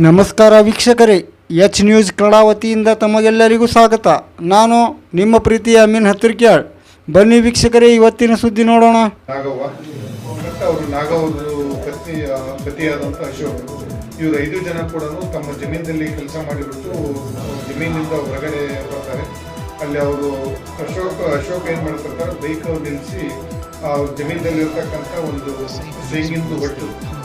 ನಮಸ್ಕಾರ ವೀಕ್ಷಕರೇ, H news Kannada ವತಿಯಿಂದ ತಮಗೆಲ್ಲರಿಗೂ ಸ್ವಾಗತ. ನಾನು ನಿಮ್ಮ ಪ್ರೀತಿಯ ಅಮೀನ್ ಹತ್ತಿರ್ಕ್ಯಾಳ್. ಬನ್ನಿ ವೀಕ್ಷಕರೇ, ಇವತ್ತಿನ ಸುದ್ದಿ ನೋಡೋಣ. ಇವರು ಐದು ಜನ ಕೂಡ ತಮ್ಮ ಜಮೀನಲ್ಲಿ ಕೆಲಸ ಮಾಡಿಬಿಟ್ಟು ಜಮೀನಿಂದ ಹೊರಗಡೆ ಬರ್ತಾರೆ. ಅಲ್ಲಿ ಅವರು ಅಶೋಕ್ ಅಶೋಕ್ ಏನು ಮಾಡ್ತಿರ್ತಾರೆ ಬೈಕ್ ನಿಲ್ಲಿಸಿ ಆ ಜಮೀನದಲ್ಲಿರ್ತಕ್ಕಂಥ ಒಂದು ತೆಂಗಿಂದು ಒಟ್ಟು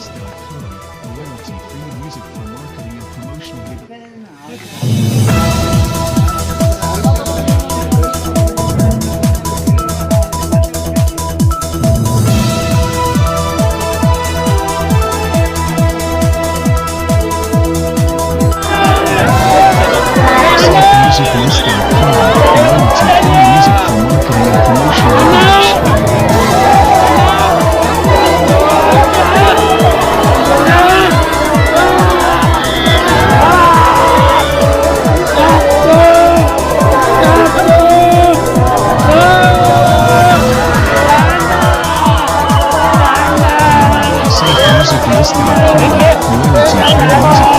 SafeMusicList.com. Royalty-free music for marketing and promotional 这次么大的问题我为了解决一个